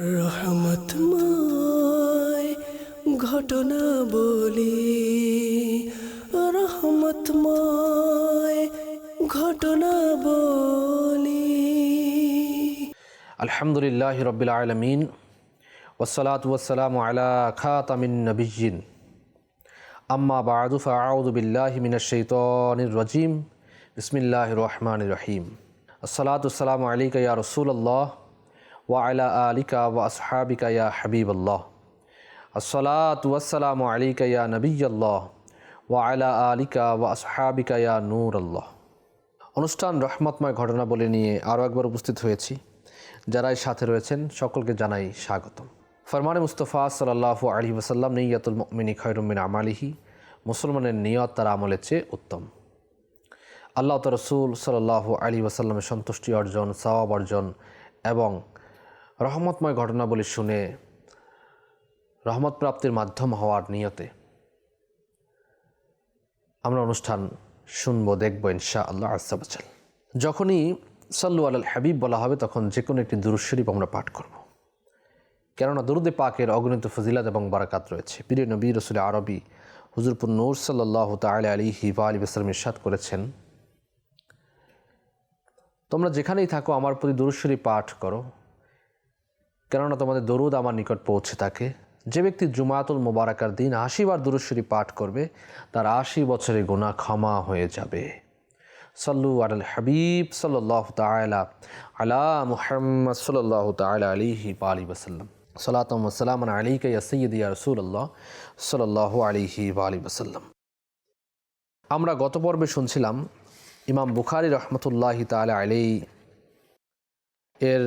রহমতময় ঘটনা বলি। রহমতময় ঘটনা বলি। আলহামদুলিল্লাহ রবিল আলমিন ওসলাত ওসালাম আলা খাতামিন নবীন আম্মা বাদু ফাউদু বিল্লাহ মিনাশৈতনির রজিম। বিসমিল্লাহ রহমান রহিম। আসসালাতাম আলিকা ইয়া রসুল্লাহ ওয়া আলা আলিকা ওয়া আসহাবিকা ইয়া হাবিবাল্লাহ আসসালাতু ওয়াসসালামু আলিকা ইয়া ওয়া আলা আলিকা ওয়া আসহাবিকা ইয়া নূর আল্লাহ অনুষ্ঠান রহমতময় ঘটনা বলে নিয়ে আরও একবার উপস্থিত হয়েছি। যারাই সাথে রয়েছেন, সকলকে জানাই স্বাগতম। ফরমানে মুস্তফা সাল্লাহ আলী ওসাল্লাম নিয়াতুল মিনী খৈরুমিন আমালিহি, মুসলমানের নিয়ত তার আমলের চেয়ে উত্তম। আল্লাহ রসুল সাল্লাহ আলী ওসাল্লামের সন্তুষ্টি অর্জন, সওয়াব অর্জন এবং রহমতময় ঘটনাবলী শুনে রহমত প্রাপ্তির মাধ্যম হওয়ার নিয়তে আমরা অনুষ্ঠান শুনব, দেখব ইনশা আল্লাহ আসাবাচাল যখনই সাল্লু আল হাবিব বলা হবে, তখন যে কোনো একটি দুরুদ শরীফ আমরা পাঠ করব। কেননা দুরুদে পাকের অগণিত ফজিলাত এবং বারাকাত রয়েছে। প্রিয় নবী রসুল আরবি হুজুরপুর নূর সাল্লাহ তাল আলী হিবা আলী ইসলাম ইরশাদ করেছেন, তোমরা যেখানেই থাকো, আমার প্রতি দুরুদ শরীফ পাঠ করো। কেননা তোমাদের দরুদ আমার নিকট পৌঁছে থাকে। যে ব্যক্তি জুমাতুল মোবারকার দিন আশিবার দুরুশ্বরী পাঠ করবে, তার আশি বছরের গুণা ক্ষমা হয়ে যাবে। সাল্লু আল হাবিব সাল্লাহ তালা আলা মুহাম্মদ সাল্লাহ তালা আলিহি আলী ওসাল্লাম সালাতম সালাম আলিকা সৈয়দ ইয়া রসুল্লাহ সাল্লাহ আলিহি আলী ওসাল্লাম আমরা গত পর্বে শুনছিলাম, ইমাম বুখারি রহমতুল্লাহি তালা আলী এর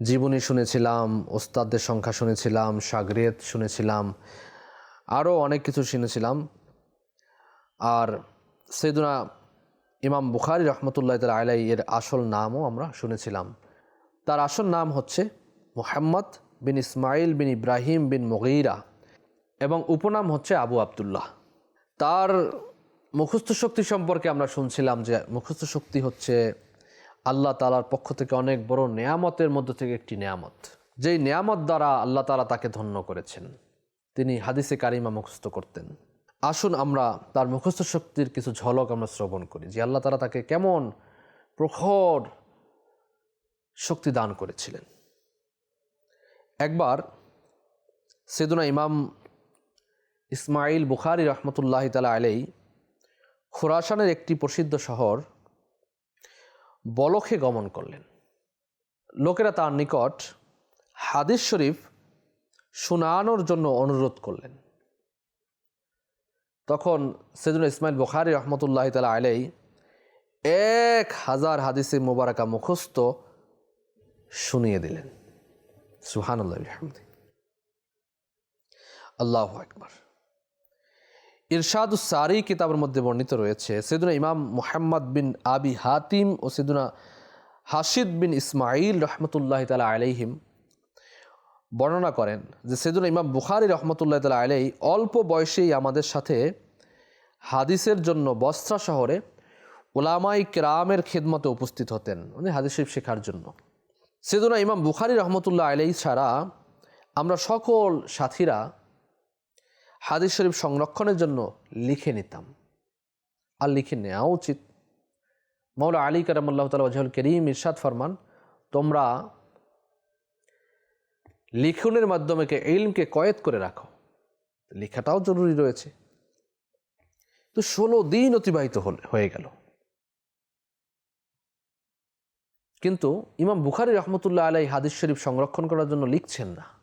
জীবনী শুনেছিলাম, ওস্তাদদের সংখ্যা শুনেছিলাম সাগরেত শুনেছিলাম আরও অনেক কিছু শুনেছিলাম। আর সেদুনা ইমাম বুখারি রহমতুল্লাহ তাল আলাই এর আসল নামও আমরা শুনেছিলাম। তার আসল নাম হচ্ছে মোহাম্মদ বিন ইসমাইল বিন ইব্রাহিম বিন মগিরা এবং উপনাম হচ্ছে আবু আবদুল্লাহ। তার মুখস্থ শক্তি সম্পর্কে আমরা শুনছিলাম যে মুখস্থ শক্তি হচ্ছে আল্লাহ তালার পক্ষ থেকে অনেক বড় নেয়ামতের মধ্য থেকে একটি নেয়ামত। যেই নেয়ামত দ্বারা আল্লাহ তালা তাকে ধন্য করেছেন, তিনি হাদিসে কারিমা মুখস্থ করতেন। আসুন আমরা তার মুখস্থ শক্তির কিছু ঝলক আমরা শ্রবণ করি, যে আল্লাহ তালা তাকে কেমন প্রখর শক্তি দান করেছিলেন। একবার সেদুনা ইমাম ইসমাইল বুখারি রহমতুল্লাহ তালা আলাই খোরাসানের একটি প্রসিদ্ধ শহর বলখে গমন করলেন। লোকেরা তার নিকট হাদিস শরীফ শুনানোর জন্য অনুরোধ করলেন। তখন সেজুল ইসমাইল বখারি রহমতুল্লাহ তালা আলাই এক হাজার হাদিসে মুবারাকা মুখস্থ শুনিয়ে দিলেন। সুহান আল্লাহ আল্লাহ একবার ইরশাদ সারি কিতাবের মধ্যে বর্ণিত রয়েছে, সেদুনা ইমাম মোহাম্মদ বিন আবি হাতিম ও সেদুনা হাসিদ বিন ইসমাইল রহমতুল্লাহ তালা আলাইহিম বর্ণনা করেন যে সেদুনা ইমাম বুখারি রহমতুল্লাহ তালা আলাই অল্প বয়সেই আমাদের সাথে হাদিসের জন্য বস্ত্রা শহরে ওলামাই কেরামের খেদমতে উপস্থিত হতেন মানে হাদিস শেখার জন্য। সেদুনা ইমাম বুখারি রহমতুল্লাহ আলাই ছাড়া আমরা সকল সাথীরা হাদিস শরীফ সংরক্ষণের জন্য লিখে নিতাম। আর লিখে নেওয়া উচিত। মৌলা আলী কারামুল্লাহ তালা ওজাহুল করিম ইরশাদ ফরমান, তোমরা লিখনের মাধ্যমে ইলমকে কয়েদ করে রাখো। লেখাটাও জরুরি রয়েছে। তো ষোলো দিন অতিবাহিত হয়ে গেল। কিন্তু ইমাম বুখারি রহমতুল্লাহ আলাই হাদিস শরীফ সংরক্ষণ করার জন্য লিখছেন না।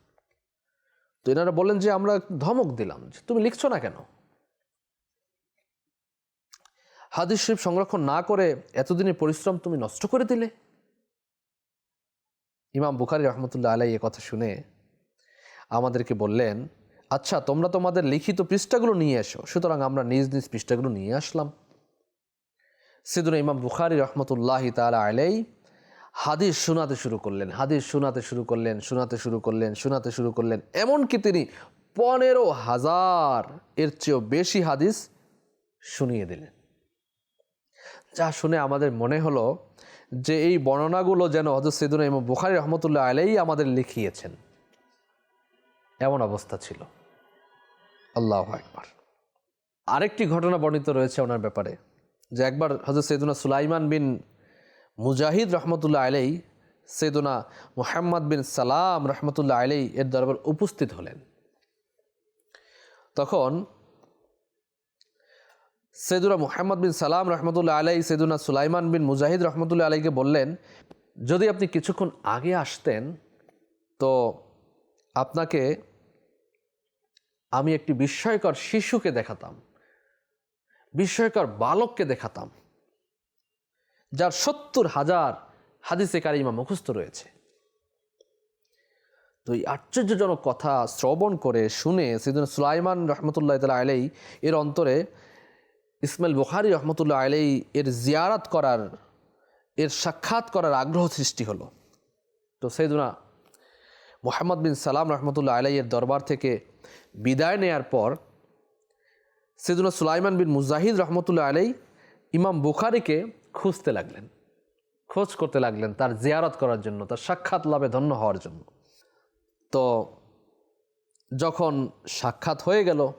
তো এনারা বলেন যে আমরা ধমক দিলাম তুমি লিখছো না কেন? হাদিস শরীফ সংরক্ষণ না করে এতদিনের পরিশ্রম তুমি নষ্ট করে দিলে? ইমাম বুখারি রহমতুল্লাহ আলাই এ কথা শুনে আমাদেরকে বললেন আচ্ছা তোমরা তোমাদের লিখিত পৃষ্ঠাগুলো নিয়ে এসো, সুতরাং আমরা নিজ নিজ পৃষ্ঠাগুলো নিয়ে আসলাম। সিদুর ইমাম বুখারি রহমতুল্লাহ তালা আলাই হাদিস শোনাতে শুরু করলেন, হাদিস শোনাতে শুরু করলেন, শোনাতে শুরু করলেন, শোনাতে শুরু করলেন। এমনকি তিনি পনেরো হাজার এর চেয়েও বেশি হাদিস শুনিয়ে দিলেন। যা শুনে আমাদের মনে হলো যে এই বর্ণনাগুলো যেন হজরত সৈদুল ইমাম বুখারি রহমতুল্লাহ আলাই আমাদের লিখিয়েছেন। এমন অবস্থা ছিল। আল্লাহ একবার আরেকটি ঘটনা বর্ণিত রয়েছে ওনার ব্যাপারে, যে একবার হজরত সৈদুনা সুলাইমান বিন মুজাহিদ রহমতুল্লাহ আলাই সৈদুনা মুহাম্মদ বিন সালাম রহমতুল্লাহ আলাই এর দরবার উপস্থিত হলেন। তখন সৈদুনা মুহাম্মদ বিন সালাম রহমতুল্লাহ আলাই সেদুনা সুলাইমান বিন মুজাহিদ রহমতুল্লাহ আলাইকে বললেন, যদি আপনি কিছুক্ষণ আগে আসতেন, তো আপনাকে আমি একটি বিস্ময়কর শিশুকে দেখাতাম, বিস্ময়কর বালককে দেখাতাম। যার সত্তর হাজার হাদিসে কারিমা মুখস্থ রয়েছে। তো এই আশ্চর্যজনক কথা শ্রবণ করে শুনে সেদিন সুলাইমান রহমতুল্লাহ তালা আলাই এর অন্তরে ইসমাইল বুখারি রহমতুল্লাহ আলাই এর জিয়ারাত করার, এর সাক্ষাৎ করার আগ্রহ সৃষ্টি হলো। তো সেইদুনা মোহাম্মদ বিন সালাম রহমতুল্লাহ এর দরবার থেকে বিদায় নেয়ার পর সেদুনা সুলাইমান বিন মুজাহিদ রহমতুল্লাহ আলাই ইমাম বুখারিকে খুঁজতে লাগলেন। খোঁজ করতে লাগলেন তার জিয়ারত করার জন্য, তার সাক্ষাৎ লাভে ধন্য হওয়ার জন্য। তো যখন সাক্ষাৎ হয়ে গেল,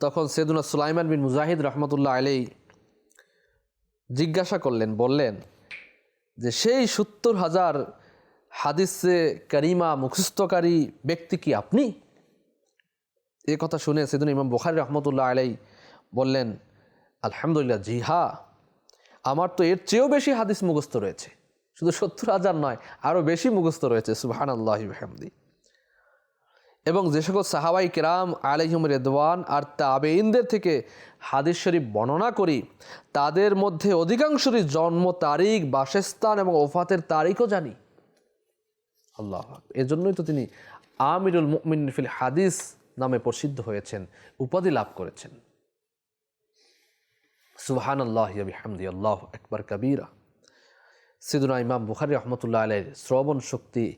তখন সেদুনা সুলাইমান বিন মুজাহিদ রহমতুল্লাহ আলাই জিজ্ঞাসা করলেন, বললেন যে, সেই সত্তর হাজার হাদিসে করিমা মুখস্থকারী ব্যক্তি কি আপনি? এ কথা শুনে সেদিন ইমাম বুখারি রহমতুল্লাহ আলাই বললেন, আলহামদুলিল্লাহ, জি হা আমার তো এর চেয়েও বেশি হাদিস মুখস্থ রয়েছে। শুধু সত্তর হাজার নয় আরও বেশি মুখস্থ রয়েছে সুবাহান আল্লাহ হামদি এবং যে সকল সাহাবাই কেরাম আলহিম রেদওয়ান আর তাবেইনদের থেকে হাদিস শরীফ বর্ণনা করি, তাদের মধ্যে অধিকাংশরই জন্ম, তারিখ, বাসস্থান এবং ওফাতের তারিখও জানি। আল্লাহ এজন্যই তো তিনি আমিরুল মুমিন ফিল হাদিস নামে প্রসিদ্ধ হয়েছেন, উপাধি লাভ করেছেন। সুবহান আল্লাহ হামদি আল্লাহ একবার কবিরা। সিদুনা ইমাম বুখারি রহমতুল্লাহ আলের শ্রবণ শক্তি,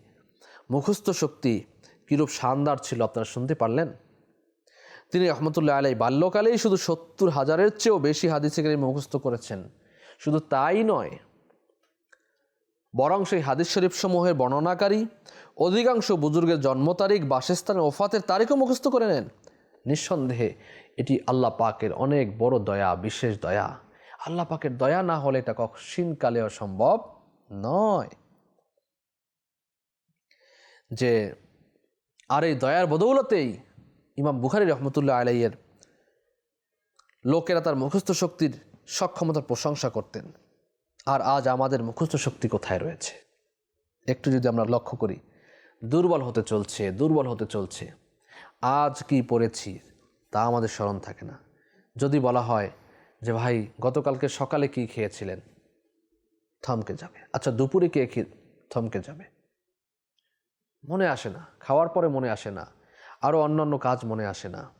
মুখস্থ শক্তি কিরূপ শানদার ছিল আপনারা শুনতে পারলেন? তিনি রহমতুল্লাহ আলাই বাল্যকালেই শুধু সত্তর হাজারের চেয়েও বেশি হাদিসে কারিম মুখস্থ করেছেন। শুধু তাই নয়, বরং সেই হাদিস শরীফ সমূহের বর্ণনাকারী অধিকাংশ বুজুর্গের জন্ম তারিখ, বাসস্থান, ওফাতের তারিখও মুখস্থ করে নেন। নিঃসন্দেহে এটি আল্লাহ পাকের অনেক বড় দয়া, বিশেষ দয়া। আল্লাহ পাকের দয়া না হলে এটা কখনকালেও সম্ভব নয়। যে আর এই দয়ার বদৌলতেই ইমাম বুখারি রহমতুল্লাহ আলাইয়ের লোকেরা তার মুখস্থ শক্তির সক্ষমতার প্রশংসা করতেন। আর আজ আমাদের মুখস্থ শক্তি কোথায় রয়েছে? একটু যদি আমরা লক্ষ্য করি, দুর্বল হতে চলছে, দুর্বল হতে চলছে। আজ কি পড়েছি তা আমাদের স্মরণ থাকে না। যদি বলা হয় যে, ভাই, গতকালকে সকালে কি খেয়েছিলেন? থমকে যাবে। আচ্ছা দুপুরে কে খেয়ে থমকে যাবে। মনে আসে না। খাওয়ার পরে মনে আসে না। আরও অন্যান্য কাজ মনে আসে না।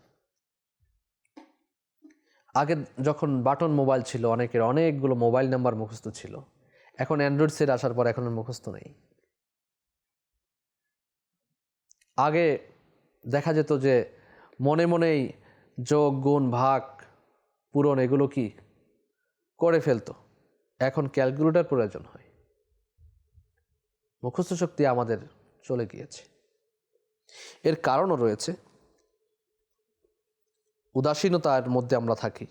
আগে যখন বাটন মোবাইল ছিল, অনেকের অনেকগুলো মোবাইল নাম্বার মুখস্থ ছিল। এখন অ্যান্ড্রয়েড সেট আসার পর এখন মুখস্থ নেই। আগে দেখা যেত যে মনে মনেই যোগ, গুণ, ভাগ, পূরণ এগুলো কি করে ফেলতো। এখন ক্যালকুলেটর প্রয়োজন হয়। মুখস্থ শক্তি আমাদের চলে গিয়েছে। এর কারণও রয়েছে। উদাসীনতার মধ্যে আমরা থাকি।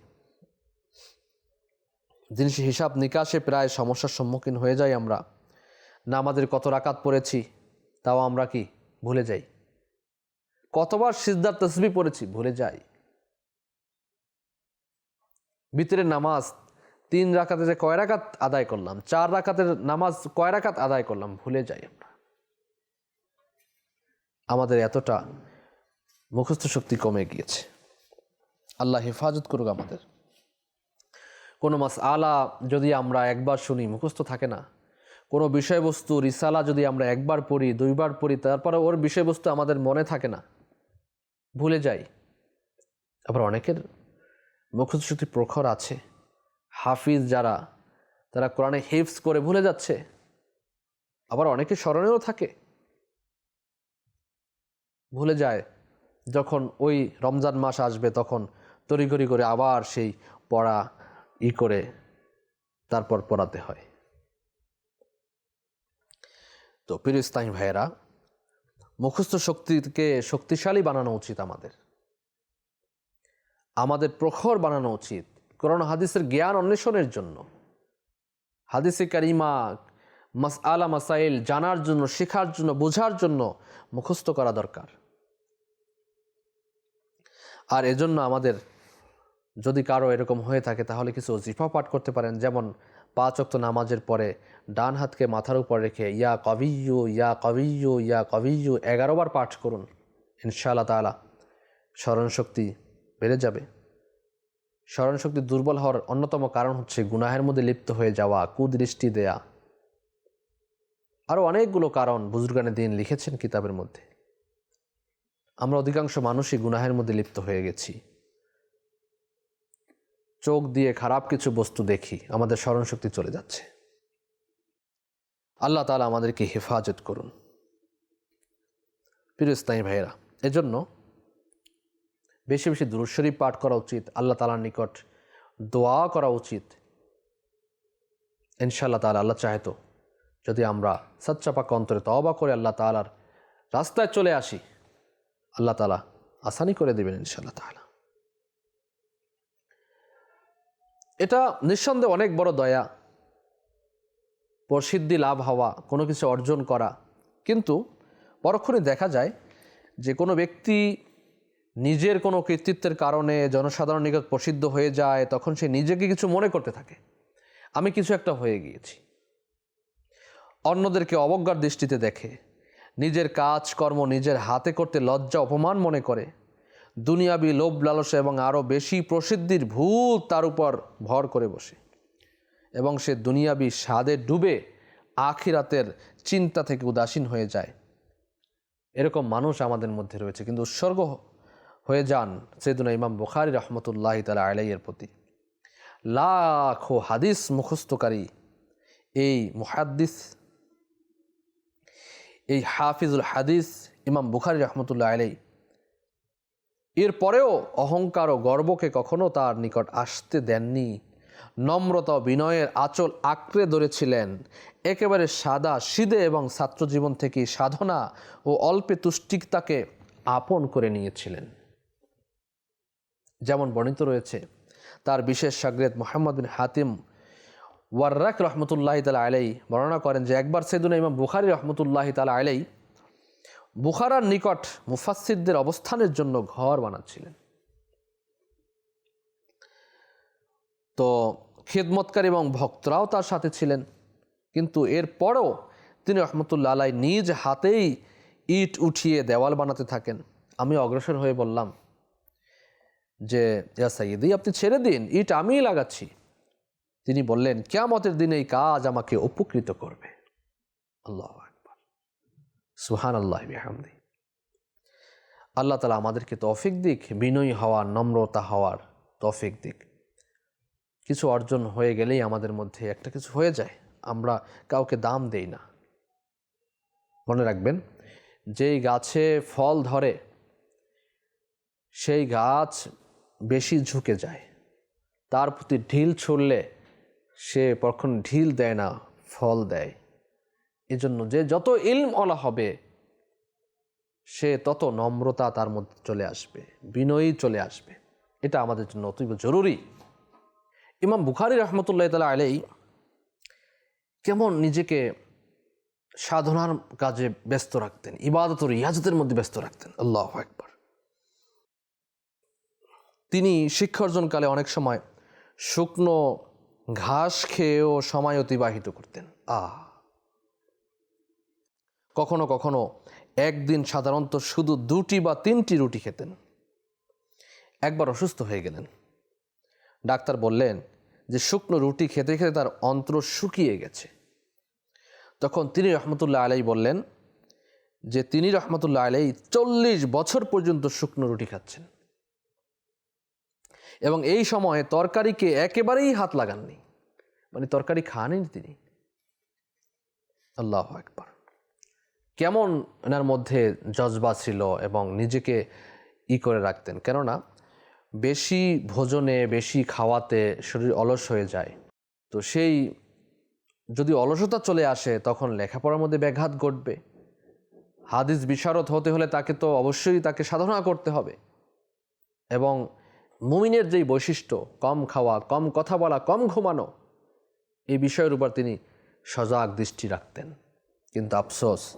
জিনিস হিসাব নিকাশে প্রায় সমস্যার সম্মুখীন হয়ে যাই আমরা। না আমাদের কত রাকাত পড়েছি, তাও আমরা কি ভুলে যাই? কতবার সিজদার তসবি পড়েছি? ভুলে যাই। ভিতরের নামাজ তিন রাকাতে যে কয় রাকাত আদায় করলাম? চার রাকাতের নামাজ কয় রাকাত আদায় করলাম? ভুলে যাই আমরা। আমাদের এতটা মুখস্থ শক্তি কমে গিয়েছে। আল্লাহ হেফাজত করুক আমাদের। কোনো মাস আলা যদি আমরা একবার শুনি, মুখস্থ থাকে না। কোনো বিষয়বস্তু, রিসালা যদি আমরা একবার পড়ি, দুইবার পড়ি, তারপরে ওর বিষয়বস্তু আমাদের মনে থাকে না। ভুলে যাই। আবার অনেকের মুখস্থ শক্তি প্রখর আছে। হাফিজ যারা, তারা কোরআনে হিফস করে ভুলে যাচ্ছে। আবার অনেকে স্মরণেও থাকে। ভুলে যায়। যখন ওই রমজান মাস আসবে, তখন তড়িঘড়ি করে আবার সেই পড়া ই করে তারপর পড়াতে হয়। তো পিরিস্তানি ভাইয়েরা মুখস্থ শক্তিকে শক্তিশালী বানানো উচিত আমাদের। আমাদের প্রখর বানানো উচিত। কোরআন হাদিসের জ্ঞান অন্বেষণের জন্য। হাদিসে কারিমা মাস আলা মাসাইল জানার জন্য, শেখার জন্য, বোঝার জন্য মুখস্থ করা দরকার। আর এজন্য আমাদের যদি কারও এরকম হয়ে থাকে, তাহলে কিছু জিফা পাঠ করতে পারেন। যেমন পাঁচ অক্ত নামাজের পরে ডান হাতকে মাথার উপর রেখে, ইয়া কবিয়ু ইয়া কবিয়ু ইয়া কবিয়ু এগারো বার পাঠ করুন, ইনশাআল্লাহ তালা স্মরণশক্তি বেড়ে যাবে। স্মরণশক্তি দুর্বল হওয়ার অন্যতম কারণ হচ্ছে গুনাহের মধ্যে লিপ্ত হয়ে যাওয়া, কুদৃষ্টি দেয়া। আরও অনেকগুলো কারণ বুজুর্গানে দিন লিখেছেন কিতাবের মধ্যে। আমরা অধিকাংশ মানুষই গুনাহের মধ্যে লিপ্ত হয়ে গেছি। চোখ দিয়ে খারাপ কিছু বস্তু দেখি, আমাদের স্মরণশক্তি চলে যাচ্ছে। আল্লাহ তালা আমাদেরকে হেফাজত করুন। প্রিয় ভাইয়েরা, এজন্য বেশি বেশি দুরুশরীফ পাঠ করা উচিত, আল্লাহ তালার নিকট দোয়া করা উচিত। ইনশাআল্লাহ তালা আল্লাহ চাহেতো যদি আমরা সচ্চাপাক অন্তরে তবা করে আল্লাহ তালার রাস্তায় চলে আসি, আল্লাহ তালা আসানি করে দেবেন ইনশাআল্লাহ তালা এটা নিঃসন্দেহে অনেক বড় দয়া। প্রসিদ্ধি লাভ হওয়া, কোনো কিছু অর্জন করা। কিন্তু পরক্ষণে দেখা যায় যে কোনো ব্যক্তি নিজের কোনো কৃতিত্বের কারণে জনসাধারণ নিকট প্রসিদ্ধ হয়ে যায়, তখন সে নিজেকে কিছু মনে করতে থাকে। আমি কিছু একটা হয়ে গিয়েছি। অন্যদেরকে অবজ্ঞার দৃষ্টিতে দেখে, নিজের কাজ কর্ম নিজের হাতে করতে লজ্জা, অপমান মনে করে। দুনিয়াবি লোভ লালসা এবং আরও বেশি প্রসিদ্ধির ভূত তার উপর ভর করে বসে। এবং সে দুনিয়াবি স্বাদে ডুবে আখিরাতের চিন্তা থেকে উদাসীন হয়ে যায়। এরকম মানুষ আমাদের মধ্যে রয়েছে। কিন্তু উৎসর্গ হয়ে যান সেদুনা ইমাম বুখারি রহমতুল্লাহ তালা আলাইয়ের প্রতি। লাখো হাদিস মুখস্থকারী এই মুহাদ্দিস, এই হাফিজুল হাদিস ইমাম বুখারি রহমতুল্লাহ আলাই এরপরেও অহংকার ও গর্বকে কখনো তার নিকট আসতে দেননি। নম্রতা বিনয়ের আঁচল আঁকড়ে ধরেছিলেন। একেবারে সাদা, সিদে এবং ছাত্রজীবন থেকে সাধনা ও অল্পে তুষ্টিকতাকে আপন করে নিয়েছিলেন। যেমন বর্ণিত রয়েছে, তার বিশেষ সাগরেদ মোহাম্মদ বিন হাতিম ওয়ার্রাক রহমতুল্লাহ তালা আলাই বর্ণনা করেন যে, একবার সেদুনা ইমাম বুখারি রহমতুল্লাহ তালা আলাই বুখারার নিকট মুফাসিরদের অবস্থানের জন্য ঘর বানাচ্ছিলেন। তো খেদমতকারী এবং ভক্তরাও তার সাথে ছিলেন, কিন্তু এরপরও তিনি রহমতুল্লা আলাই নিজ হাতেই ইট উঠিয়ে দেওয়াল বানাতে থাকেন। আমি অগ্রসর হয়ে বললাম যে, ইয়া সাইদি আপনি ছেড়ে দিন, ইট আমিই লাগাচ্ছি। তিনি বললেন, কেয়ামতের দিন এই কাজ আমাকে উপকৃত করবে। আল্লাহ সুহান আল্লাহ বিহামদি। আল্লাহ তালা আমাদেরকে তৌফিক দিক, বিনয়ী হওয়ার নম্রতা হওয়ার তৌফিক দিক। কিছু অর্জন হয়ে গেলেই আমাদের মধ্যে একটা কিছু হয়ে যায়, আমরা কাউকে দাম দেই না। মনে রাখবেন, যেই গাছে ফল ধরে, সেই গাছ বেশি ঝুঁকে যায়। তার প্রতি ঢিল ছুড়লে সে কখন ঢিল দেয় না, ফল দেয়। এজন্য যে যত ইলম অলা হবে, সে তত নম্রতা তার মধ্যে চলে আসবে, বিনয়ী চলে আসবে। এটা আমাদের জন্য অতীব জরুরি। ইমাম বুখারি রহমতুল্লাহ তালা আলাই কেমন নিজেকে সাধনার কাজে ব্যস্ত রাখতেন, ইবাদত রিয়াজতের মধ্যে ব্যস্ত রাখতেন। আল্লাহ একবার তিনি শিক্ষা অর্জনকালে অনেক সময় শুকনো ঘাস খেয়েও সময় অতিবাহিত করতেন। আহ! কখনো কখনো একদিন সাধারণত শুধু দুটি বা তিনটি রুটি খেতেন। একবার অসুস্থ হয়ে গেলেন। ডাক্তার বললেন যে শুকনো রুটি খেতে খেতে তার অন্ত্র শুকিয়ে গেছে। তখন তিনি রহমতুল্লাহ আলাই বললেন যে তিনি রহমতুল্লাহ আলাই চল্লিশ বছর পর্যন্ত শুকনো রুটি খাচ্ছেন। এবং এই সময়ে তরকারিকে একেবারেই হাত লাগাননি। মানে তরকারি খাননি তিনি। আল্লাহ একবার কেমন এনার মধ্যে জজবা ছিল এবং নিজেকে ই করে রাখতেন? কেননা বেশি ভোজনে, বেশি খাওয়াতে শরীর অলস হয়ে যায়। তো সেই যদি অলসতা চলে আসে, তখন লেখাপড়ার মধ্যে ব্যাঘাত ঘটবে। হাদিস বিশারদ হতে হলে তাকে তো অবশ্যই তাকে সাধনা করতে হবে। এবং মুমিনের যেই বৈশিষ্ট্য, কম খাওয়া, কম কথা বলা, কম ঘুমানো, এই বিষয়ের উপর তিনি সজাগ দৃষ্টি রাখতেন। কিন্তু আফসোস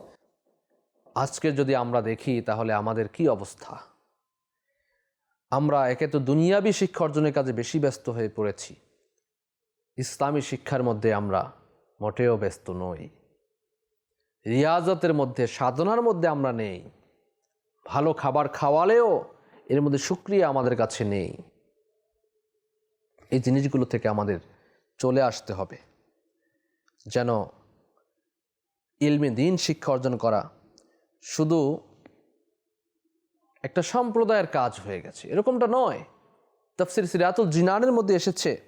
আজকে যদি আমরা দেখি, তাহলে আমাদের কি অবস্থা? আমরা একে তো দুনিয়াবি শিক্ষা অর্জনের কাজে বেশি ব্যস্ত হয়ে পড়েছি। ইসলামী শিক্ষার মধ্যে আমরা মোটেও ব্যস্ত নই। রিয়াজতের মধ্যে, সাধনার মধ্যে আমরা নেই। ভালো খাবার খাওয়ালেও এর মধ্যে সুক্রিয়া আমাদের কাছে নেই। এই জিনিসগুলো থেকে আমাদের চলে আসতে হবে। যেন ইলমে দিন শিক্ষা অর্জন করা শুধু একটা সম্প্রদায়ের কাজ হয়ে গেছে। এরকমটা নয়। তফসির সিরাতুল জিনানের মধ্যে এসেছে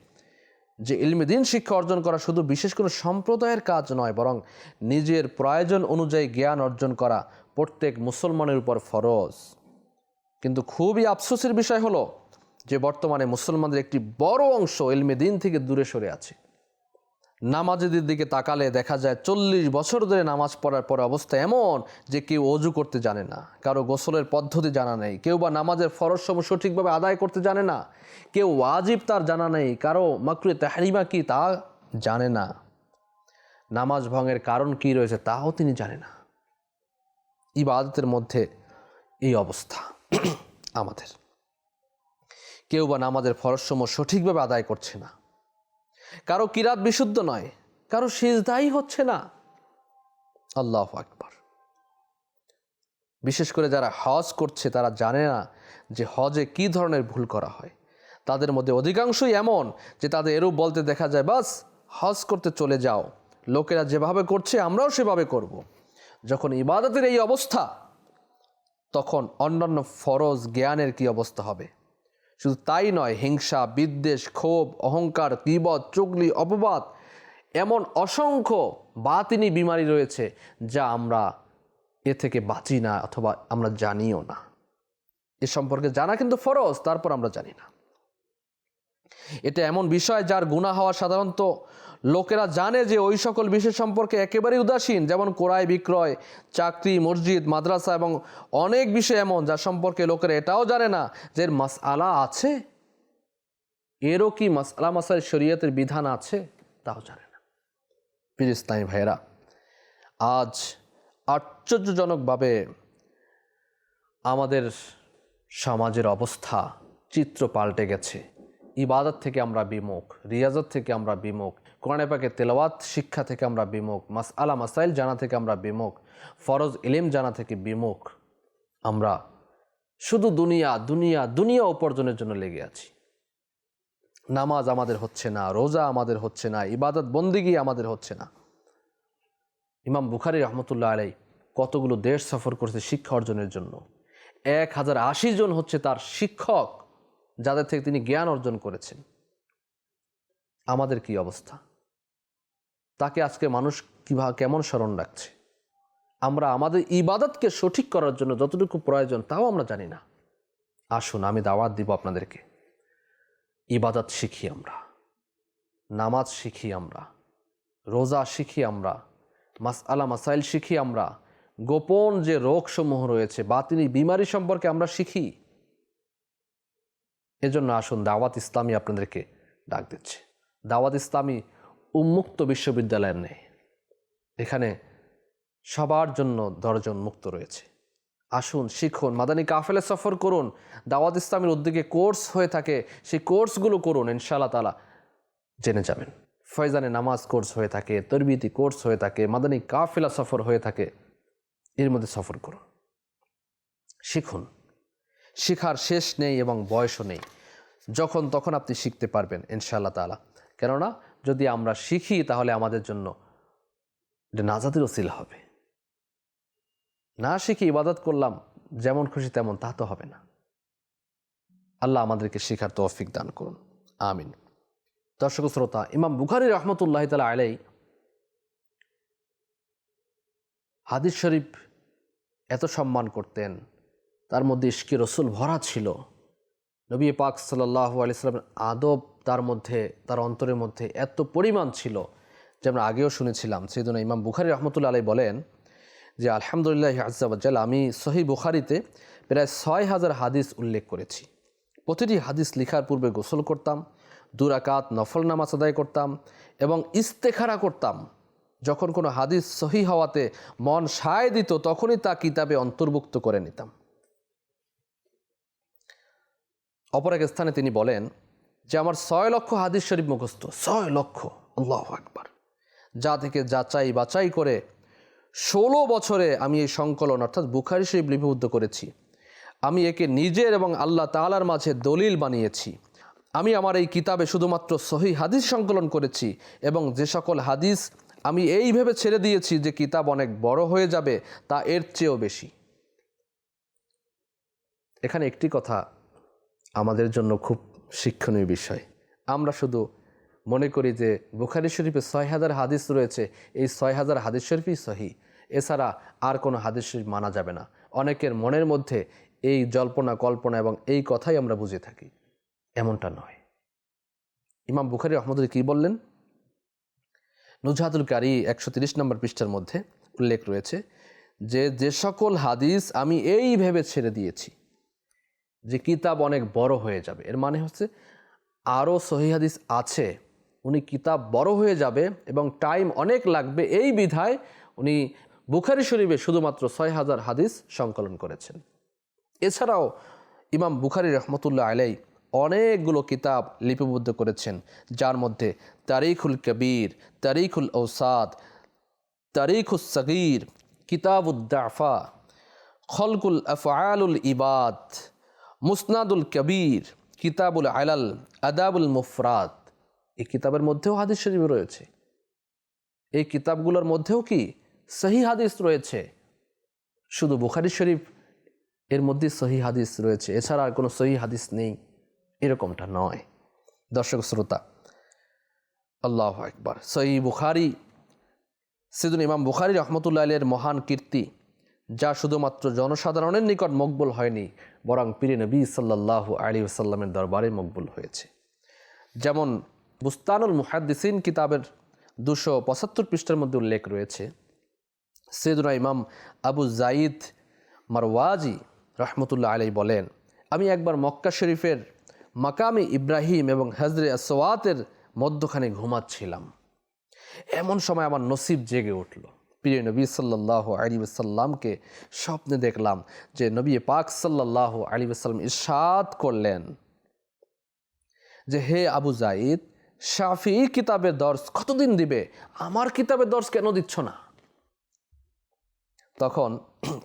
যে ইলমে দিন শিক্ষা অর্জন করা শুধু বিশেষ কোনো সম্প্রদায়ের কাজ নয়, বরং নিজের প্রয়োজন অনুযায়ী জ্ঞান অর্জন করা প্রত্যেক মুসলমানের উপর ফরজ। কিন্তু খুবই আফসোসের বিষয় হলো যে বর্তমানে মুসলমানদের একটি বড় অংশ ইলমে দিন থেকে দূরে সরে আছে। নামাজেদের দিকে তাকালে দেখা যায় চল্লিশ বছর ধরে নামাজ পড়ার পর অবস্থা এমন যে কেউ অজু করতে জানে না, কারও গোসলের পদ্ধতি জানা নেই, কেউ বা নামাজের ফরজসমূহ সঠিকভাবে আদায় করতে জানে না, কেউ ওয়াজিব তার জানা নেই, কারও মাকরুয়ে তাহারিমা কি তা জানে না। নামাজ ভঙ্গের কারণ কি রয়েছে তাও তিনি জানে না। ইবাদতের মধ্যে এই অবস্থা আমাদের। কেউ বা নামাজের ফরজসমূহ সঠিকভাবে আদায় করছে না। কারও কিরাত বিশুদ্ধ নয়, কারও সিজদাই হচ্ছে না। আল্লাহ আকবার। বিশেষ করে যারা হজ করছে, তারা জানে না যে হজে কি ধরনের ভুল করা হয়। তাদের মধ্যে অধিকাংশই এমন যে তাদের এরূপ বলতে দেখা যায়, বাস, হজ করতে চলে যাও। লোকেরা যেভাবে করছে, আমরাও সেভাবে করব। যখন ইবাদতের এই অবস্থা, তখন অন্যান্য ফরজ জ্ঞানের কি অবস্থা হবে? শুধু তাই নয়, হিংসা, বিদ্বেষ, ক্ষোভ, অহংকার কিবদ চুগলি, অপবাদ, এমন অসংখ্য বাতিনি বিমারি রয়েছে যা আমরা এ থেকে বাঁচি না অথবা আমরা জানিও না। এ সম্পর্কে জানা কিন্তু ফরজ, তারপর আমরা জানি না। এটা এমন বিষয় যার গুণা হওয়া সাধারণত লোকেরা জানে যে ওই সকল বিষয় সম্পর্কে একেবারেই উদাসীন, যেমন কোরআয় বিক্রয়, চাকরি, মসজিদ, মাদ্রাসা এবং অনেক বিষয় এমন যা সম্পর্কে লোকেরা এটাও জানে না যে মাস আলা আছে। এরও কি মাস আলা মাসাল শরীয়তের বিধান আছে? তাও জানে না। পীর ইসলামী ভাইয়েরা, আজ আশ্চর্যজনকভাবে আমাদের সমাজের অবস্থা, চিত্র পাল্টে গেছে। ইবাদত থেকে আমরা বিমুখ, রিয়াজত থেকে আমরা বিমুখ কোরআনে পাকে তেলাওয়াত শিক্ষা থেকে আমরা বিমুখ মাস আলা মাসাইল জানা থেকে আমরা বিমুখ, ফরজ ইলিম জানা থেকে বিমুখ, আমরা শুধু দুনিয়া দুনিয়া দুনিয়া উপার্জনের জন্য লেগে আছি। নামাজ আমাদের হচ্ছে না, রোজা আমাদের হচ্ছে না, ইবাদত বন্দিগি আমাদের হচ্ছে না। ইমাম বুখারি রহমতুল্লাহ আলাই কতগুলো দেশ সফর করেছে শিক্ষা অর্জনের জন্য। এক হাজার আশি জন হচ্ছে তার শিক্ষক, যাদের থেকে তিনি জ্ঞান অর্জন করেছেন। আমাদের কি অবস্থা? তাকে আজকে মানুষ কীভাবে কেমন স্মরণ রাখছে? আমরা আমাদের ইবাদতকে সঠিক করার জন্য যতটুকু প্রয়োজন তাও আমরা জানি না। আসুন, আমি দাওয়াত দিব আপনাদেরকে। ইবাদত শিখি আমরা। নামাজ শিখি আমরা। রোজা শিখি আমরা। মাস আলা মাসাইল শিখি আমরা। গোপন যে রোগসমূহ রয়েছে বা তিনি বিমারি সম্পর্কে আমরা শিখি। এজন্য আসুন, দাওয়াত ইসলামী আপনাদেরকে ডাক দিচ্ছে। দাওয়াত ইসলামী উন্মুক্ত বিশ্ববিদ্যালয়ের নেই। এখানে সবার জন্য দরজা মুক্ত রয়েছে। আসুন, শিখুন, মাদানী কাফেলে সফর করুন, দাওয়াত ইসলামের উদ্যোগে কোর্স হয়ে থাকে, সেই কোর্সগুলো করুন, ইনশাআল্লাহ তালা জেনে যাবেন। ফয়জানে নামাজ কোর্স হয়ে থাকে তরবিতি কোর্স হয়ে থাকে, মাদানী কাফেলা সফর হয়ে থাকে, এর মধ্যে সফর করুন। শিখুন। শিখার শেষ নেই এবং বয়সও নেই। যখন তখন আপনি শিখতে পারবেন, ইনশাআল্লাহ তালা কেননা যদি আমরা শিখি, তাহলে আমাদের জন্য এটা নাজাদের ওসিল হবে। না শিখে ইবাদত করলাম, যেমন খুশি তেমন, তা তো হবে না। আল্লাহ আমাদেরকে শিখার তৌফিক দান করুন। আমিন। দর্শক শ্রোতা, ইমাম বুখারি রহমতুল্লাহ তালা আলাই হাদিস শরীফ এত সম্মান করতেন, তার মধ্যে ইস্কি রসুল ভরা ছিল। নবী পাক সাল্লাহ আলিয়াল্লামের আদব তার মধ্যে, তার অন্তরের মধ্যে এত পরিমাণ ছিল যে আমরা আগেও শুনেছিলাম। সেদিন ইমাম বুখারি রহমতুল্লা আলাই বলেন যে, আলহামদুলিল্লাহ আজাল আমি সহি বুখারিতে প্রায় ছয় হাজার হাদিস উল্লেখ করেছি। প্রতিটি হাদিস লেখার পূর্বে গোসল করতাম দুরাকাত নফল নামাজ আদায় করতাম এবং ইস্তেখারা করতাম। যখন কোনো হাদিস সহি হওয়াতে মন সায় দিত, তখনই তা কিতাবে অন্তর্ভুক্ত করে নিতাম। অপর এক স্থানে তিনি বলেন যে আমার ছয় লক্ষ হাদিস শরীফ মুখস্থ। ছয় লক্ষ। আল্লাহ আকবার। যা থেকে যাচাই বাছাই করে ষোলো বছরে আমি এই সংকলন, অর্থাৎ বুখারি শরীফ লিপিবদ্ধ করেছি। আমি একে নিজের এবং আল্লাহ তালার মাঝে দলিল বানিয়েছি। আমি আমার এই কিতাবে শুধুমাত্র সহি হাদিস সংকলন করেছি এবং যে সকল হাদিস আমি এইভাবে ছেড়ে দিয়েছি যে কিতাব অনেক বড় হয়ে যাবে, তা এর চেয়েও বেশি। এখানে একটি কথা আমাদের জন্য খুব শিক্ষণীয় বিষয়। আমরা শুধু মনে করি যে বুখারি শরীফে ছয় হাজার হাদিস রয়েছে। এই ছয় হাজার হাদিস শরীফই সহি। এছাড়া আর কোনো হাদিস শরীফ মানা যাবে না। অনেকের মনের মধ্যে এই জল্পনা, কল্পনা এবং এই কথাই আমরা বুঝে থাকি। এমনটা নয়। ইমাম বুখারি রহমদুল কী বললেন? নুজহাতুল কারি একশো তিরিশ নম্বর পৃষ্ঠার মধ্যে উল্লেখ রয়েছে যে যে সকল হাদিস আমি এই ভেবে ছেড়ে দিয়েছি যে কিতাব অনেক বড় হয়ে যাবে। এর মানে হচ্ছে আরও সহি হাদিস আছে, উনি কিতাব বড় হয়ে যাবে এবং টাইম অনেক লাগবে এই বিধায় উনি বুখারি শরীফে শুধুমাত্র ছয় হাজার হাদিস সংকলন করেছেন। এছাড়াও ইমাম বুখারি রহমতুল্লাহ আলাই অনেকগুলো কিতাব লিপিবদ্ধ করেছেন, যার মধ্যে তারিখুল কবির, তারিখুল ঔসাদ তারিখুল সগির কিতাবুদ্দাফা খলকুল আফআলুল ইবাদ মুসনাদুল কবির, কিতাবুল আলাল, আদাবুল মুফরাত এই কিতাবের মধ্যেও হাদিস শরীফ রয়েছে। এই কিতাবগুলোর মধ্যেও কি সহি হাদিস রয়েছে? শুধু বুখারি শরীফ এর মধ্যে সহি হাদিস রয়েছে। এছাড়া আর কোনো সহি হাদিস নেই। এরকমটা নয়। দর্শক শ্রোতা, আল্লাহ একবার সহি বুখারি সেদিন ইমাম বুখারি রহমতুল্লাহ আলের মহান কীর্তি যা শুধুমাত্র জনসাধারণের নিকট মকবুল হয়নি, বরং পীরে নবী সাল্লাহ আলী সাল্লামের দরবারে মকবুল হয়েছে। যেমন বুস্তানুল মুহাদ্দিসিন কিতাবের দুশো পঁচাত্তর পৃষ্ঠার মধ্যে উল্লেখ রয়েছে সেদুনা ইমাম আবু জাইদ মারওয়াজি রহমতুল্লাহ আলাই বলেন, আমি একবার মক্কা শরীফের মাকামি ইব্রাহিম এবং হজরে আসওয়াতের মধ্যখানে ঘুমাচ্ছিলাম। এমন সময় আমার নসিব জেগে উঠল। প্রিয় নবী সাল্লাহ আলী সাল্লামকে স্বপ্নে দেখলাম যে নবী পাক সাল্লাহ আলী সাল্লাম ইরশাদ করলেন যে, হে আবু জাইদ শাফি কিতাবের দর্শ কতদিন দিবে? আমার কিতাবের দর্শ কেন দিচ্ছ না? তখন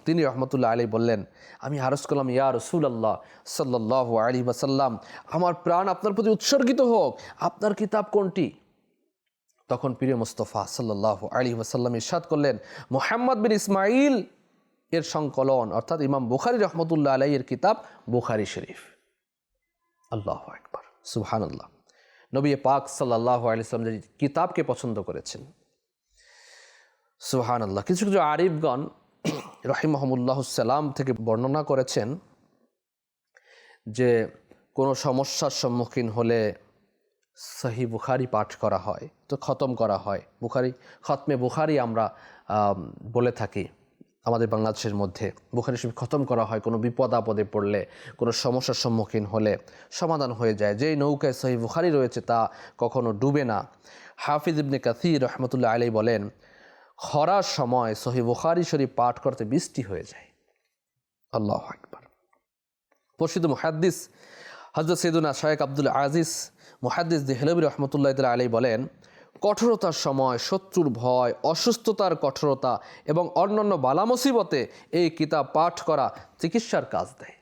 তিনি রহমতুল্লাহ আলী বললেন, আমি আরস করলাম, ইয়া রসুল আল্লাহ সাল্লাহ আলী বাসাল্লাম আমার প্রাণ আপনার প্রতি উৎসর্গিত হোক। আপনার কিতাব কোনটি? তখন প্রিয় মুস্তফা সাল্লাহ আলী ওয়াসাল্লাম ইরশাদ করলেন, মোহাম্মদ বিন ইসমাইল এর সংকলন, অর্থাৎ ইমাম বুখারি রহমতুল্লাহ আলাই এর কিতাব বুখারি শরীফ। আল্লাহ একবার সুবহান আল্লাহ নবী পাক সাল্লাহ আলিয়াল্লাম যে কিতাবকে পছন্দ করেছেন সুহান আল্লাহ কিছু কিছু আরিফগণ রহিম রহিমহমুল্লাহ সাল্লাম থেকে বর্ণনা করেছেন যে, কোনো সমস্যার সম্মুখীন হলে সহি বুখারি পাঠ করা হয়, তো খতম করা হয়। বুখারি, খতমে বুখারি আমরা বলে থাকি আমাদের বাংলাদেশের মধ্যে। বুখারি শরীফ খতম করা হয়, কোনো বিপদ আপদে পড়লে, কোনো সমস্যার সম্মুখীন হলে সমাধান হয়ে যায়। যেই নৌকায় সহি বুখারি রয়েছে তা কখনো ডুবে না। হাফিজ ইবনে কাসির রহমতুল্লাহ আলী বলেন, খরার সময় সহি বুখারি শরীফ পাঠ করতে বৃষ্টি হয়ে যায়। আল্লাহ একবার প্রসিদ্ধ মুহাদ্দিস হজরত সৈদুনা শায়েক আব্দুল আজিজ মুহাদ্দিস দেহলবী রহমতুল্লাহ তালা আলী বলেন, কঠোরতার সময় শত্রুর ভয়, অসুস্থতার কঠোরতা এবং অন্যান্য বালা মুসিবতে এই কিতাব পাঠ করা চিকিৎসার কাজ দেয়।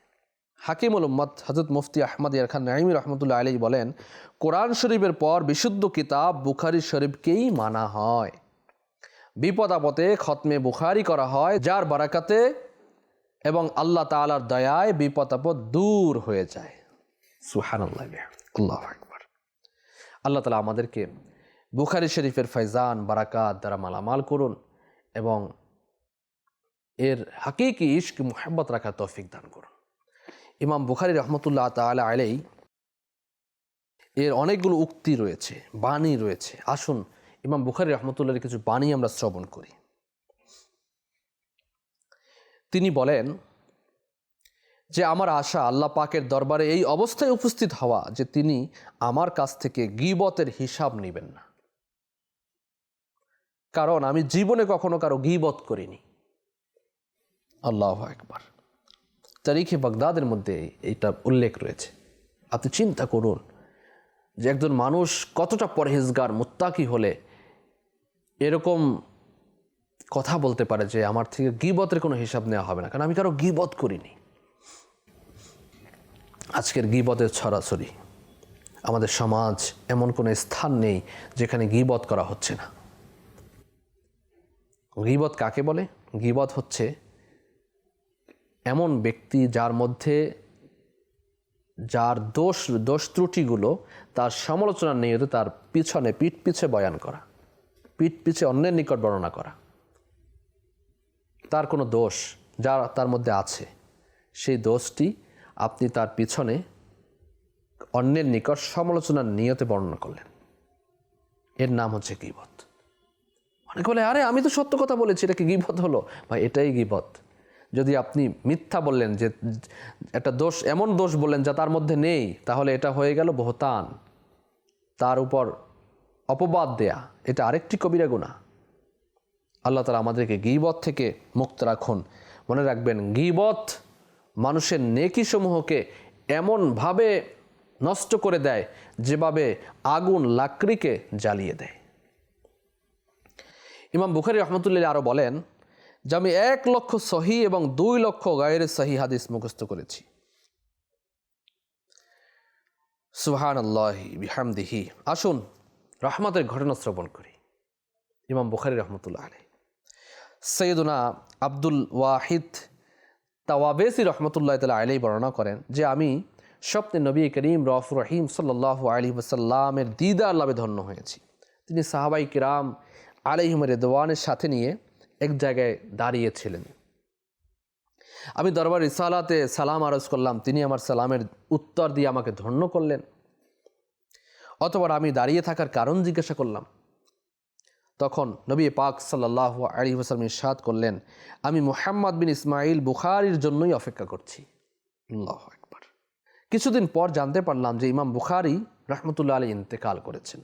হাকিমুল উম্মদ হজরত মুফতি আহমদ ইয়ার খান নাইমি রহমতুল্লাহ আলী বলেন, কোরআন শরীফের পর বিশুদ্ধ কিতাব বুখারি শরীফকেই মানা হয়। বিপদ আপদে খতমে বুখারি করা হয়, যার বারাকাতে এবং আল্লাহ তালার দয়ায় বিপদ আপদ দূর হয়ে যায়। সুহান আল্লাহ আল্লাহ তালা আমাদেরকে বুখারি শরীফের ফৈজান বারাকাত দ্বারা মালামাল করুন এবং এর হাকিকি ইস্ক মোহাব্বত রাখার তৌফিক দান করুন। ইমাম বুখারি রহমতুল্লাহ তালা আলাই এর অনেকগুলো উক্তি রয়েছে, বাণী রয়েছে। আসুন, ইমাম বুখারি রহমতুল্লাহর কিছু বাণী আমরা শ্রবণ করি। তিনি বলেন যে আমার আশা আল্লাহ পাকের দরবারে এই অবস্থায় উপস্থিত হওয়া যে তিনি আমার কাছ থেকে গিবতের হিসাব নেবেন না। কারণ আমি জীবনে কখনো কারও গিবত করিনি। আল্লাহ একবার তারিখে বাগদাদের মধ্যে এইটা উল্লেখ রয়েছে। আপনি চিন্তা করুন যে একজন মানুষ কতটা পরহেজগার, মুত্তাকি হলে এরকম কথা বলতে পারে যে আমার থেকে গিবতের কোনো হিসাব নেওয়া হবে না। কারণ আমি কারও গিবত করিনি। আজকের গিবতের ছড়াছড়ি। আমাদের সমাজ এমন কোনো স্থান নেই যেখানে গিবত করা হচ্ছে না। গিবত কাকে বলে? গিবত হচ্ছে এমন ব্যক্তি যার মধ্যে যার দোষ দোষ ত্রুটিগুলো তার সমালোচনা নিয়ে তার পিছনে পিঠ পিছে বয়ান করা, পিঠ পিছে অন্যের নিকট বর্ণনা করা। তার কোনো দোষ যা তার মধ্যে আছে। সেই দোষটি আপনি তার পিছনে অন্যের নিকট সমালোচনার নিয়তে বর্ণনা করলেন। এর নাম হচ্ছে গিবত। অনেকে বলে, আরে, আমি তো সত্য কথা বলেছি, এটা কি গিবত হলো? ভাই, এটাই গিবত। যদি আপনি মিথ্যা বললেন যে, একটা দোষ, এমন দোষ বললেন যা তার মধ্যে নেই, তাহলে এটা হয়ে গেল বহতান। তার উপর অপবাদ দেয়া, এটা আরেকটি কবিরা গুণা আল্লাহ তালা আমাদেরকে গিবত থেকে মুক্ত রাখুন। মনে রাখবেন, গিবত মানুষের নেকিসমূহকে এমনভাবে নষ্ট করে দেয় যেভাবে আগুন লাকড়িকে জ্বালিয়ে দেয়। ইমাম বুখারি রহমতুল্লাহ আরও বলেন, যে আমি এক লক্ষ সহি এবং দুই লক্ষ গায়ের সহি হাদিস মুখস্থ করেছি। সুহান আল্লাহি বিহামদিহি। আসুন, রহমতের ঘটনা শ্রবণ করি। ইমাম বুখারি রহমতুল্লাহ আলী সৈয়দুনা আব্দুল ওয়াহিদ তাওয়াবেসি রহমতুল্লাহ তালা আলী বর্ণনা করেন যে আমি স্বপ্নে নবী করিম রফ রহিম সাল্লাহ আলী ওসাল্লামের দিদার লাভে ধন্য হয়েছি। তিনি সাহাবাই কিরাম আলিহিম রেদওয়ানের সাথে নিয়ে এক জায়গায় দাঁড়িয়েছিলেন। আমি দরবার ইসালাতে সালাম আরজ করলাম, তিনি আমার সালামের উত্তর দিয়ে আমাকে ধন্য করলেন। অতবার আমি দাঁড়িয়ে থাকার কারণ জিজ্ঞাসা করলাম তখন নবী পাক সাল্লাহ আলী ওসালাম ইরশাদ করলেন, আমি মোহাম্মদ বিন ইসমাইল বুখারির জন্যই অপেক্ষা করছি। আল্লাহ একবার কিছুদিন পর জানতে পারলাম যে ইমাম বুখারি রহমতুল্লাহ আলী ইন্তেকাল করেছেন।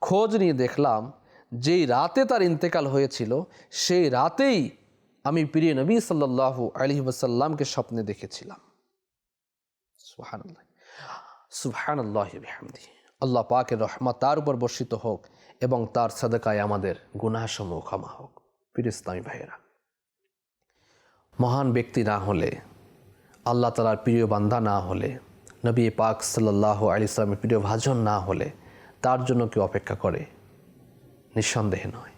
খোঁজ নিয়ে দেখলাম, যেই রাতে তার ইন্তেকাল হয়েছিল, সেই রাতেই আমি প্রিয় নবী সাল্লাহ আলী ওসাল্লামকে স্বপ্নে দেখেছিলাম। সুহানাল্লাহ সুবহানাল্লাহ বিহামদি। আল্লাহ পাকের রহমত তার উপর বর্ষিত হোক। এবং তার সাদাকায় আমাদের গুনাহসমূহ ক্ষমা হোক। প্রিয় ইসলামী ভাইয়েরা, মহান ব্যক্তি না হলে, আল্লাহ তালার প্রিয় বান্দা না হলে, নবী পাক সাল্লাহ আলি ইসলামের প্রিয় ভাজন না হলে, তার জন্য কেউ অপেক্ষা করে? নিঃসন্দেহে নয়।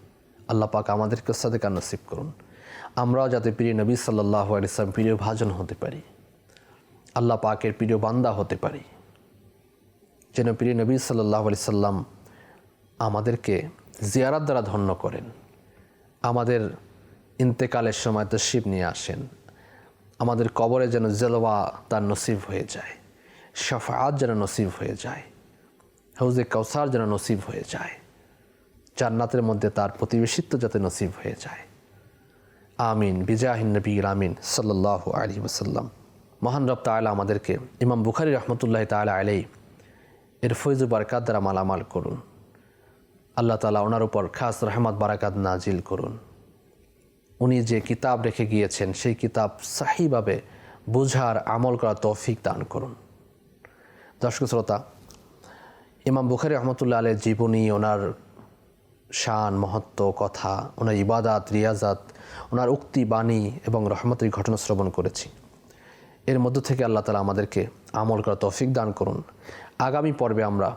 আল্লাহ পাক আমাদেরকে সাদেকা নসিব করুন। আমরাও যাতে প্রিয় নবী সাল্লাহ আলি ইসলাম প্রিয় ভাজন হতে পারি। আল্লাহ পাকের প্রিয় বান্দা হতে পারি। যেন প্রিয় নবী সাল্লাহ আলি সাল্লাম আমাদেরকে জিয়ারাত দ্বারা ধন্য করেন। আমাদের ইন্তেকালের সময় তশিব নিয়ে আসেন। আমাদের কবরে যেন জেলওয়া তার নসিব হয়ে যায় শফাত যেন নসিব হয়ে যায় হৌজে কৌসার যেন নসিব হয়ে যায়, জান্নাতের মধ্যে তার প্রতিবেশিত্ব যাতে নসিব হয়ে যায়। আমিন, বিজাহিন নবী আমিন সাল্লাহ আলী ওসাল্লাম মহান রব তালা আমাদেরকে ইমাম বুখারি রহমতুল্লাহ তালা আলাই এর ফৈজু বারকাত দ্বারা মালামাল করুন। আল্লাহ তালা ওনার উপর খাস রহমত, বারাকাত নাজিল করুন। উনি যে কিতাব রেখে গিয়েছেন, সেই কিতাব সাহিভাবে বুঝার, আমল করা তৌফিক দান করুন। দর্শক শ্রোতা, ইমাম বুখারি রহমতুল্লাহ আলের জীবনী, ওনার শান, মহত্ব, কথা, ওনার ইবাদাত, রিয়াজাত, ওনার উক্তি, বাণী এবং রহমতের ঘটনা শ্রবণ করেছি। এর মধ্য থেকে আল্লাহ তালা আমাদেরকে আমল করা তৌফিক দান করুন। আগামী পর্বে আমরা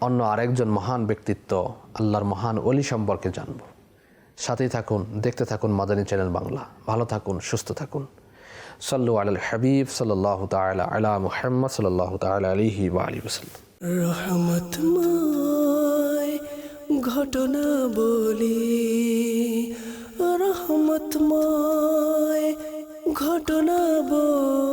অন্য আরেকজন মহান ব্যক্তিত্ব আল্লাহর মহান অলি সম্পর্কে জানব। সাথেই থাকুন, দেখতে থাকুন মাদানী চ্যানেল বাংলা। ভালো থাকুন, সুস্থ থাকুন। সাল্লু আল হাবিব সাল্লাহ তালা আলা মুহাম্মদ সাল্লাহ তালা আলিহি বা আলী ওসাল্লাম রহমতময় ঘটনা বলি, রহমত ঘটনা বলি।